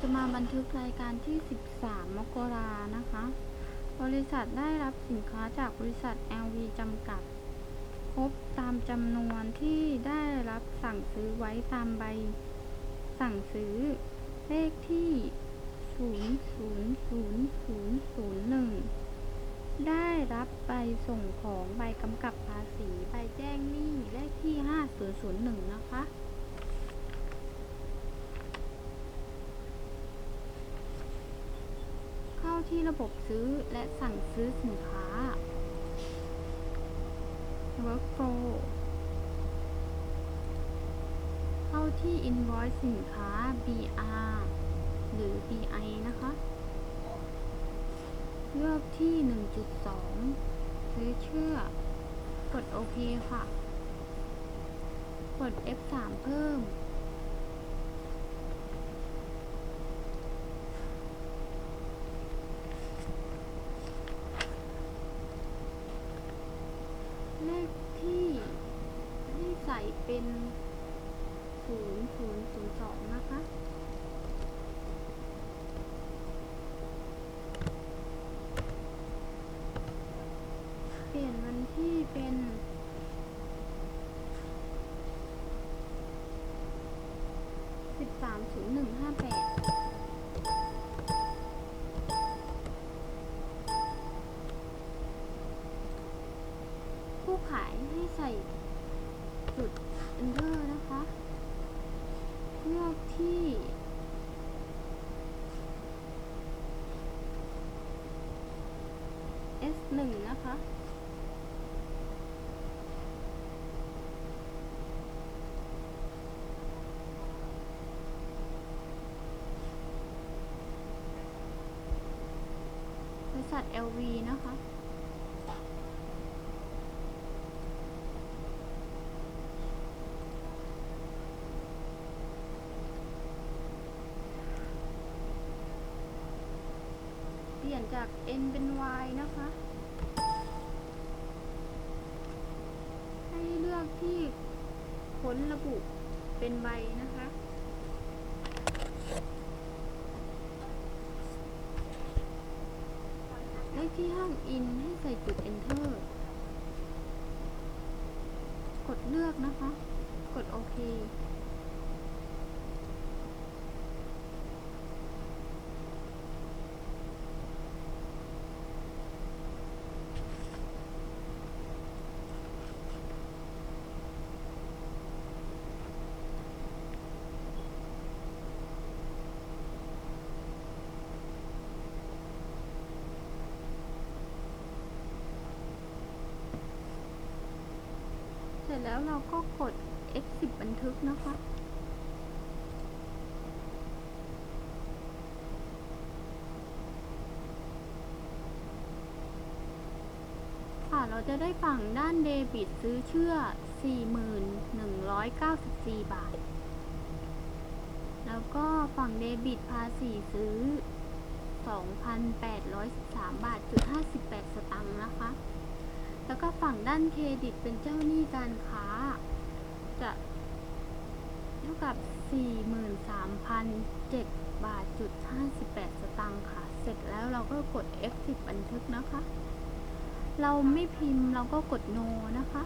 จะมาบันทึกรายการที่ 13 มกรานะคะ บริษัทได้รับสินค้าจากบริษัท LV จำกัด ครบตามจำนวนที่ได้รับสั่งซื้อไว้ตามใบ สั่งซื้อ เลขที่ 000001 ได้รับใบส่งของใบกำกับภาษี ใบแจ้งหนี้ เลขที่ 5001 นะคะ เข้า ที่ระบบซื้อและสั่งซื้อสินค้า Workflow เข้าที่ Invoice สินค้า BR หรือ BI นะคะ เลือกที่ 1.2 ซื้อเชื่อ กดโอเคค่ะ กด F3 เพิ่ม เลขที่ที่ใส่เป็น 0002 นะคะ ใส่จุด enter นะคะเลือกที่ S1 นะคะ บริษัท LV นะคะ ลี่ยนจาก N เป็น Y นะคะ ให้เลือกที่ค้นระบุเป็นใบนะคะเลขที่ห้อง in ให้ใส่จุด enter กดเลือกนะคะ กดโอเค สร็จแล้วเราก็กด F10 บันทึกนะคะค่ะเราจะได้ฝั่งด้านเดบิตซื้อเชื่อ 4,194 บาท แล้วก็ฝั่งเดบิตภาษีซื้อ 2,813 บาทจุด58 สตังค์นะคะ แล้วก็ฝั่งด้านเครดิตเป็นเจ้าหนี้การค้า จะเท่ากับ 43,007 บาทจุด58 สตางค์ค่ะ เสร็จแล้วเราก็กด F10 บันทึกนะคะ เราไม่พิมพ์เราก็กด no นะคะ